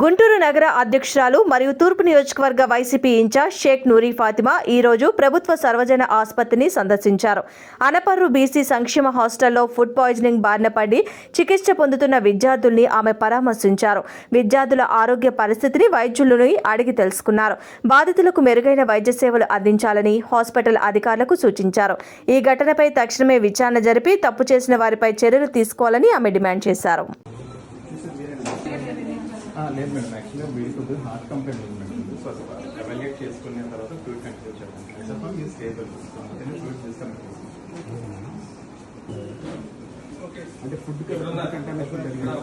గుంటూరు నగర అధ్యక్షురాలు మరియు తూర్పు నియోజకవర్గ వైసీపీ ఇన్ఛార్జ్ షేక్ నూరీ ఫాతిమా ఈరోజు ప్రభుత్వ సర్వజన ఆసుపత్రిని సందర్శించారు. అనపర్రు బీసీ సంక్షేమ హాస్టల్లో ఫుడ్ పాయిజనింగ్ బారిన పడి చికిత్స పొందుతున్న విద్యార్థుల్ని ఆమె పరామర్శించారు. విద్యార్థుల ఆరోగ్య పరిస్థితిని వైద్యులను అడిగి తెలుసుకున్నారు. బాధితులకు మెరుగైన వైద్య సేవలు అందించాలని హాస్పిటల్ అధికారులకు సూచించారు. ఈ ఘటనపై తక్షణమే విచారణ జరిపి తప్పు చేసిన వారిపై చర్యలు తీసుకోవాలని ఆమె డిమాండ్ చేశారు. లేదు మేడం. యాక్చువల్గా వీడి కొద్దిగా హార్ట్ కంప్లైంట్ ఉంది మేడం. సో ఎవాల్యుయేట్ చేసుకున్న తర్వాత ఫ్లూయిడ్ కంటిన్యూ ఆఫ్ ఈ స్టేబుల్ ఫ్లూయిడ్ సిస్టమ్ అంటే ఫుడ్ కంటామినేషన్ జరిగింది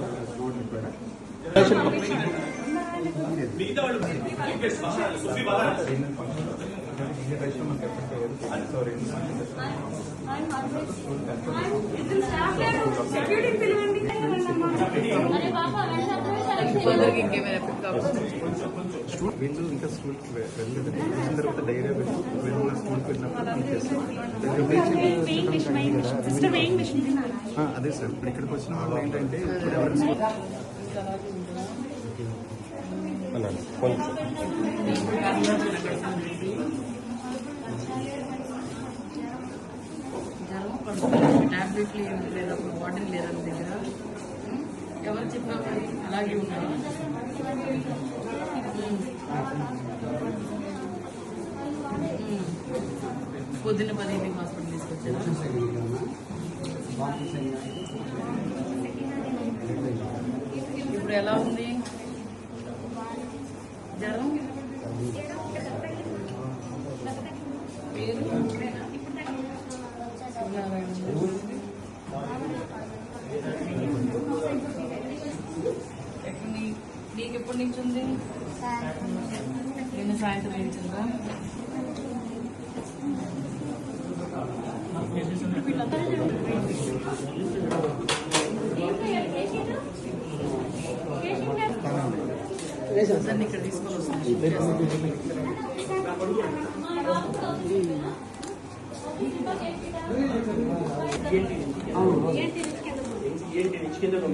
వీళ్ళు ఇంకా స్కూల్కి వెళ్ళలేదు వచ్చిన తర్వాత డైరీ వెళ్ళిన స్కూల్కి వెళ్ళినప్పుడు చేస్తాం ఆ, అదే సార్ ఇప్పుడు ఇక్కడికి వచ్చిన వాళ్ళు ఏంటంటే ఇప్పుడు ఎవరైనా టాబ్లెట్లు ఏమి లేదు అప్పుడు బాటిల్ లేదు అన్న దగ్గర ఉం? ఎవరు చెప్పినా అలాగే ఉన్నాయి పొద్దున్న పది హాస్పిటల్ తీసుకొచ్చారు. ఇప్పుడు ఎలా ఉంది? జ్వరం? పేరు? ఎప్పటి నుంచి ఉంది? నిన్న సాయంత్రం దాన్ని ఇక్కడ తీసుకొని వస్తాను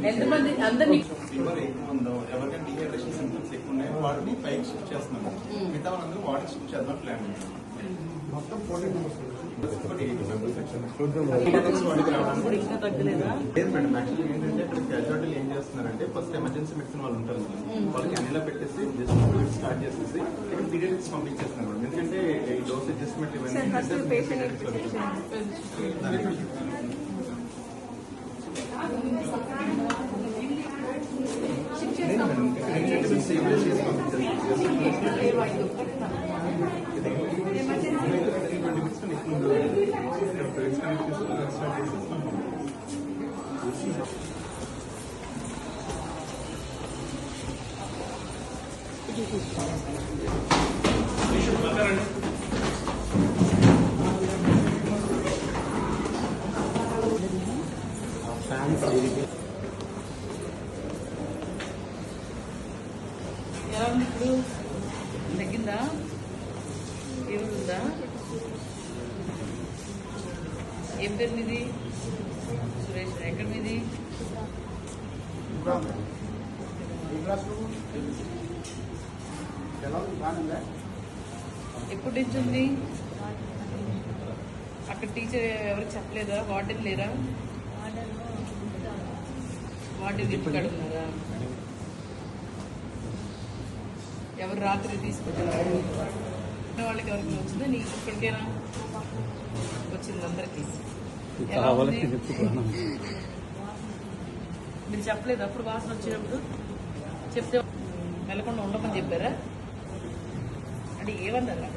ఎంతమంది? అందరినీ? వాటిని పైకి షిఫ్ట్ చేస్తున్నాం. మిగతా వాళ్ళందరూ వాటికి షిఫ్ట్ చేద్దాం ప్లాన్ మొత్తం ఫోర్టీన్ ఇప్పుడు ఇంకా తగ్గలేదా? లేదు మేడం. యాక్చువల్లీ ఏంటంటే ఇక్కడ క్యాజువాలిటీలు ఏం చేస్తున్నారంటే ఫస్ట్ ఎమర్జెన్సీ మెడిసిన్ వాళ్ళు ఉంటారు వాళ్ళకి అనిలా పెట్టేసి జస్ట్ స్టార్ట్ చేసేసి ఇక్కడ పీరియడ్స్ పంపించేస్తున్నారు మేడం. ఎందుకంటే ఈ డోస్ అడ్జస్ట్మెంట్ ఇవన్నీ pediatrics వాళ్ళు. లేదు మేడం, ఇక్కడ ఏంటంటే మీరు సేవ్ చేసి పంపించేస్తారు. ట్వంటీ మినిట్స్ ఎక్కువ ఉండదు ఫ్లూయిడ్స్ కనెక్ట్ చేసుకుని స్టార్ట్ చేసేసి ఎలా ఉంది ఇప్పుడు తగ్గిందా ఫీవర్ ఉందా ఏం పేరు మీది? సురేష్ ఎక్కడ మీది? ఎప్పటి నుంచి ఉంది? అక్కడ టీచర్ ఎవరికి చెప్పలేదా? వార్డెన్ లేరా? వార్డెన్ ఇంటికాడ ఉన్నారా? ఎవరు రాత్రి తీసుకొచ్చారు? ఉన్న వాళ్ళకి ఎవరికి వచ్చిందా నీకు ఇక్కడికేనా వచ్చింది అందరికి. ఎలా ఉంది? మీరు చెప్పలేదు అప్పుడు వాసన వచ్చినప్పుడు చెప్తే వెళ్ళకుండా ఉండమని చెప్పారా? అంటే ఏమన్నారు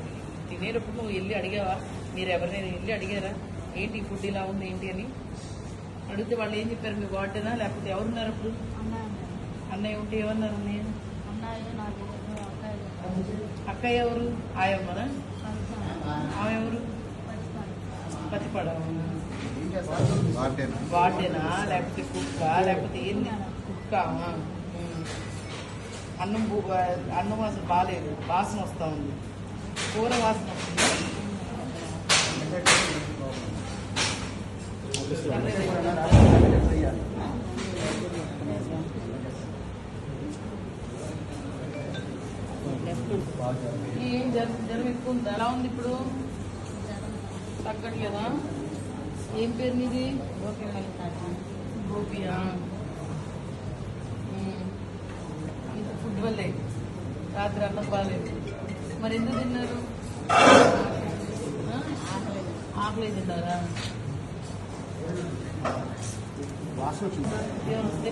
తినేటప్పుడు నువ్వు వెళ్ళి అడిగావా? మీరు ఎవరినైనా వెళ్ళి అడిగారా? ఏంటి ఫుడ్ ఇలా ఉంది ఏంటి అని? అడిగితే వాళ్ళు ఏం చెప్పారు? మీ వార్డెనా? లేకపోతే ఎవరున్నారు అప్పుడు? అన్నయ్య. ఉంటే ఏమన్నారు అన్నయ్య? అక్కయ్య ఎవరు? ఆయమ్మనా? ఆమె ఎవరు పతిపడ వార్డెన్ లేకపోతే కుక్క? లేకపోతే ఏంది? కుక్క. అన్నం అన్నం అసలు బాగాలేదు వాసన వస్తా ఉంది. కూర వాసన వస్తుంది. ఏం జ్వరం ఎక్కువ ఉందా? ఎలా ఉంది ఇప్పుడు? తగ్గట్లేదా? ఏం పేరు నీది? గోపియా. ఇంత ఫుడ్ వల్లే. రాత్రి అన్నం బాగాలేదు మరి ఎందుకు తిన్నారు? ఆకలి తిన్నారా? వాసన వస్తే?